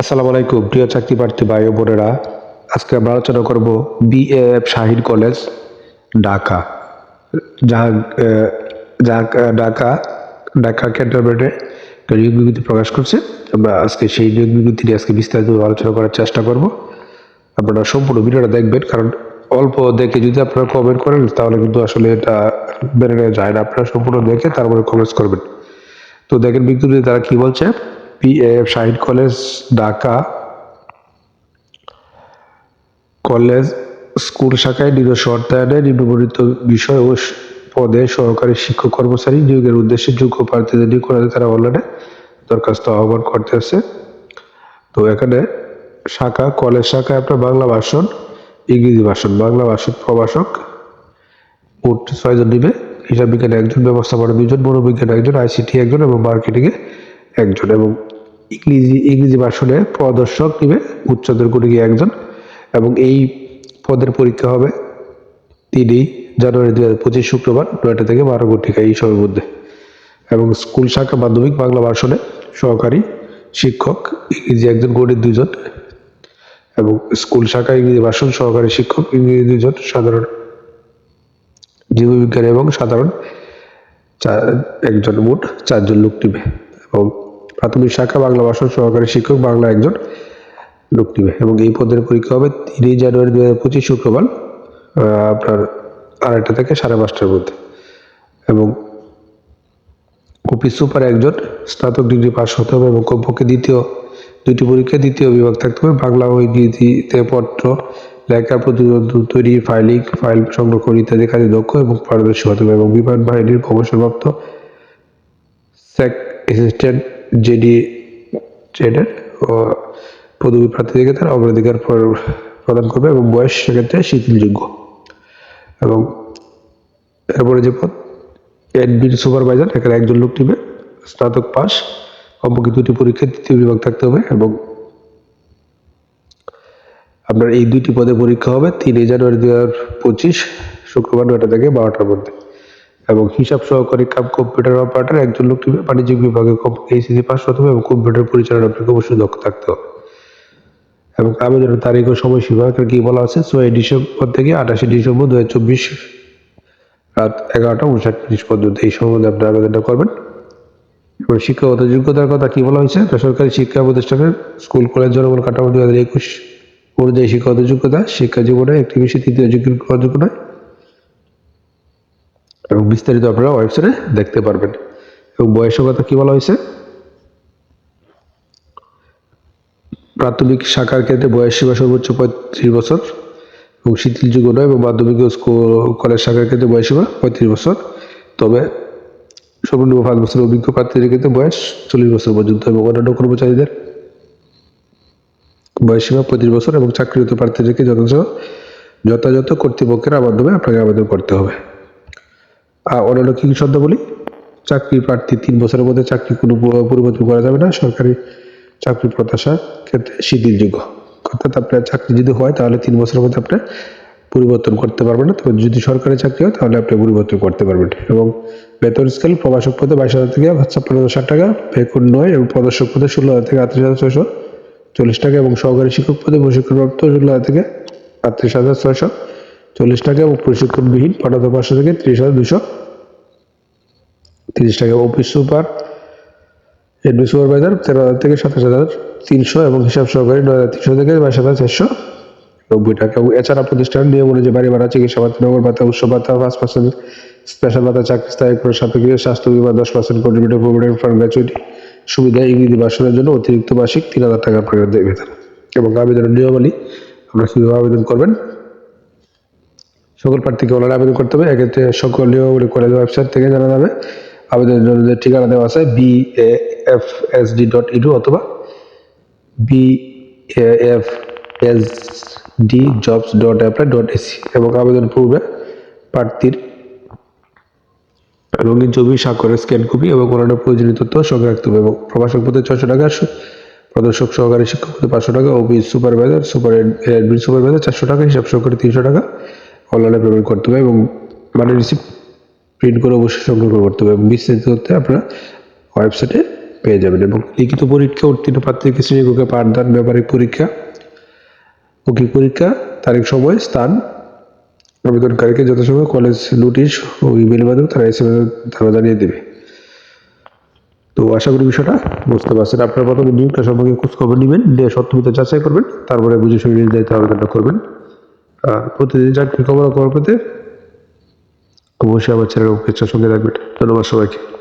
আসসালামু আলাইকুম, প্রিয় চাকরি প্রার্থী ভাই ও বোনেরা। আজকে আমরা আলোচনা করব বিএএফ শাহিন কলেজ ঢাকা। যা ঢাকা ঢাকা ক্যান্টনমেন্টে নিয়োগ বিজ্ঞপ্তি প্রকাশ করছে। আমরা আজকে সেই নিয়োগ বিজ্ঞপ্তি নিয়ে আজকে বিস্তারিত আলোচনা করার চেষ্টা করব। আপনারা সম্পূর্ণ ভিডিওটা দেখবেন, কারণ অল্প দেখে যদি আপনারা কমেন্ট করেন, তাহলে কিন্তু আসলে এটা বেড়ে যায় না। আপনারা সম্পূর্ণ দেখে তারপরে কমেন্টস করবেন। তো দেখেন বিজ্ঞপ্তিতে তারা কি বলছে? PF Shahid college Dhaka college school শাখায় নিজস্ব অর্থায়নে নিম্নবর্ণিত বিষয় ও পদে সহকারী শিক্ষক কর্মচারী নিয়োগের উদ্দেশ্যে যোগ্য প্রার্থীদের নিয়োগ করাতে তারা অনলাইনে দরখাস্ত আহ্বান করতে আছে। তো এখানে শাখা কলেজ শাখায় আপনার বাংলা ভাষণ, ইংরেজি ভাষণ, বাংলা ভাষণ প্রভাষক মোট ছয়জন নিবে। হিসাব বিজ্ঞানে একজন, ব্যবস্থাপনা দুজন মনোবিজ্ঞানে একজন, আইসিটি একজন এবং মার্কেটিংয়ে একজন এবং ইংরেজি ইংরেজি ভাষণে প্রদর্শক নিবে উচ্চতর গণিকে একজন এবং এই পদের পরীক্ষা হবে তিনি জানুয়ারি দুই হাজার পঁচিশ শুক্রবার নয়টা থেকে বারো ঘটিকা এই সময়ের মধ্যে এবং স্কুল শাখা মাধ্যমিক বাংলা ভাষণে সহকারী শিক্ষক, ইংরেজি একজন, গণিত দুজন এবং স্কুল শাখা ইংরেজি ভাষণ সহকারী শিক্ষক, ইংরেজি দুজন সাধারণ জীববিজ্ঞান এবং সাধারণ চা- একজন মোট চারজন লোক নিবে এবং প্রাথমিক শাখা, বাংলা ভাষা সহকারী শিক্ষক, বাংলা একজন লোক নিবে। এবং এই পদের পরীক্ষা হবে তিনই জানুয়ারি দু হাজার পঁচিশ শুক্রবার আপনার আড়াইটা থেকে সাড়ে পাঁচটার মধ্যে। এবং অফিস সুপার একজন, স্নাতক ডিগ্রি পাস হতে হবে এবং কমপক্ষে দ্বিতীয়, দুইটি পরীক্ষা, দ্বিতীয় বিভাগ থাকতে হবে। বাংলা ও ইংরেজিতে পত্র, লেখা প্রতিবেদন তৈরি ফাইলিং, ফাইল সংরক্ষণ ইত্যাদি কাজে দক্ষ এবং পারদর্শী হতে হবে। এবং বিমান বাহিনীর অবসরপ্রাপ্ত সেক অ্যাসিস্ট্যান্ট জেডি ট্রেডার ও পদবী প্রার্থীদেরকে তার অগ্রাধিকার প্র- প্রদান করবে এবং বয়স সেক্ষেত্রে শিথিলযোগ্য। এবং এরপরে যে পদ অ্যাডমিন সুপারভাইজার এখানে একজন লোক নিবে, স্নাতক পাস, কমপক্ষে দুটি পরীক্ষায় তৃতীয় বিভাগ থাকতে হবে এবং আপনার এই দুটি পদে পরীক্ষা হবে তিনই জানুয়ারি দু হাজার পঁচিশ শুক্রবার নয়টা থেকে বারোটার মধ্যে। এবং হিসাব সহকারী কাম কম্পিউটার অপারেটর একজন লোক বাণিজ্যিক বিভাগে এইচএসি পাস হতে হবে এবং কম্পিউটার পরিচালনা অবশ্যই দক্ষ থাকতে হবে। এবং আবেদনের তারিখ ও সময়সীমা কি বলা আছে? ছয় ডিসেম্বর থেকে আঠাশে ডিসেম্বর দু হাজার চব্বিশ রাত এগারোটা উনষাট মিনিট পর্যন্ত। এই সম্বন্ধে আপনি আবেদনটা করবেন। এবার শিক্ষাগত যোগ্যতার কথা কি বলা হয়েছে? বেসরকারি শিক্ষা প্রতিষ্ঠানের স্কুল, কলেজ জনগণ কাঠামো দু হাজার একুশ অনুযায়ী শিক্ষাগত যোগ্যতা শিক্ষা জীবনে একটি বেশি তৃতীয় যোগ্য নয়। এবং বিস্তারিত আপনারা ওয়েবসাইটে দেখতে পারবেন। এবং বয়সের কথা কি বলা হয়েছে? প্রাথমিক শাখার ক্ষেত্রে বয়স সীমা সর্বোচ্চ পঁয়ত্রিশ বছর এবং শিথিলযোগ্য নয় এবং মাধ্যমিক কলেজ শাখার ক্ষেত্রে বয়স সীমা পঁয়ত্রিশ বছর। তবে সর্বনিম্ন পাঁচ বছর অভিজ্ঞ প্রার্থীদের ক্ষেত্রে বয়স চল্লিশ বছর পর্যন্ত এবং অন্যান্য কর্মচারীদের বয়স সীমা পঁয়ত্রিশ বছর এবং চাকরিরত প্রার্থীদেরকে যথাযথ যথাযথ কর্তৃপক্ষের মাধ্যমে আপনাকে আবেদন করতে হবে। অন্যান্য কী শর্তাবলী চাকরি প্রার্থী তিন বছরের মধ্যে চাকরি কোনো পরিবর্তন করা যাবে না। সরকারি চাকরি প্রত্যাশার ক্ষেত্রে শিথিলযোগ্য। অর্থাৎ আপনার চাকরি যদি হয়, তাহলে তিন বছরের মধ্যে আপনার পরিবর্তন করতে পারবেন না। তবে যদি সরকারি চাকরি হয়, তাহলে আপনি পরিবর্তন করতে পারবেন। এবং বেতন স্কেল প্রবাসক পদে বাইশ হাজার থেকে ছাপ্পান্ন হাজার টাকা বেকুন নয় এবং প্রদর্শক পদে ষোলো হাজার থেকে আটত্রিশ হাজার ছয়শো চল্লিশ টাকা এবং সহকারী শিক্ষক পদে প্রশিক্ষণপ্রাপ্ত ষোলো হাজার থেকে আটত্রিশ হাজার ছয়শো চল্লিশ টাকা এবং প্রশিক্ষণবিহীন পনেরো পাঁচশো থেকে ত্রিশ হাজার দুশো তিরিশ টাকা অফিস সুপার এডমি সুপারভাইজার তেরো হাজার থেকে সাতাশ হাজার তিনশো এবং হিসাব সহকারী নয় হাজার তিনশো থেকে বাইশ হাজার চারশো নব্বই টাকা। এবং এছাড়া প্রতিষ্ঠানের নিয়ম অনুযায়ী বাড়ি ভাড়া, চিকিৎসা ভাতা, নগর ভাতা উৎসব ভাতা, পাঁচ পার্সেন্ট স্পেশাল ভাতা, চাকরি স্থায়ী করে সাপেক্ষে স্বাস্থ্য বিমা দশ percent contributor provident fund gratuity সুবিধা ইংরেজি ভাষণের জন্য অতিরিক্ত মাসিক তিন হাজার টাকা আপনাকে দেবে এবং আবেদনের নিয়মাবলী আপনারা কীভাবে আবেদন করবেন সকল প্রার্থীকে অনলাইনে আবেদন করতে হবে। এক্ষেত্রে সকল কলেজ ওয়েবসাইট থেকে জানা যাবে। আবেদনের জন্য যে ঠিকানা দেওয়া আছে B A F S D dot edu অথবা B A F S D jobs dot apply dot AC এবং আবেদন পূর্বে প্রার্থীর রঙিন ছবি স্বাক্ষরের স্ক্যান কপি এবং অন্যান্য প্রয়োজনীয় তথ্য সঙ্গে রাখতে হবে এবং প্রভাষক পদে ছশো টাকা প্রদর্শক সহকারী শিক্ষক পদে পাঁচশো টাকা, অফিস সুপারভাইজার, সুপার সুপারভাইজার চারশো টাকা, হিসাব সহকারী তিনশো টাকা। অনলাইনে পেমেন্ট করতে হবে এবং মানে রিসিপ্ট প্রিন্ট করে অবশ্যই সংগ্রহ করতে হবে এবং বিস্তারিত তথ্যে আপনারা ওয়েবসাইটে পেয়ে যাবেন এবং লিখিত পরীক্ষা, উত্তীর্ণ প্রার্থীকে শ্রেণীকক্ষে পাঠদান, ব্যবহারিক পরীক্ষা মৌখিক পরীক্ষা, তারিখ, সময়, স্থান, আবেদনকারীকে যথাসময় কলেজ নোটিশ ও ইমেলের মাধ্যমে তারা এস তারা জানিয়ে দেবে। তো আশা করি বিষয়টা বুঝতে পারছেন। আপনারা প্রথমে নিয়োগটা সম্পর্কে খোঁজ খবর নেবেন, নিয়ে সত্যমিতা যাচাই করবেন, তারপরে বুঝে শুনে নির্ধারিত আবেদনটা করবেন। প্রতিদিন চাকরি খবর খবর পেতে অবশ্যই আমার চ্যানেল সঙ্গে রাখবেন ধন্যবাদ সবাইকে।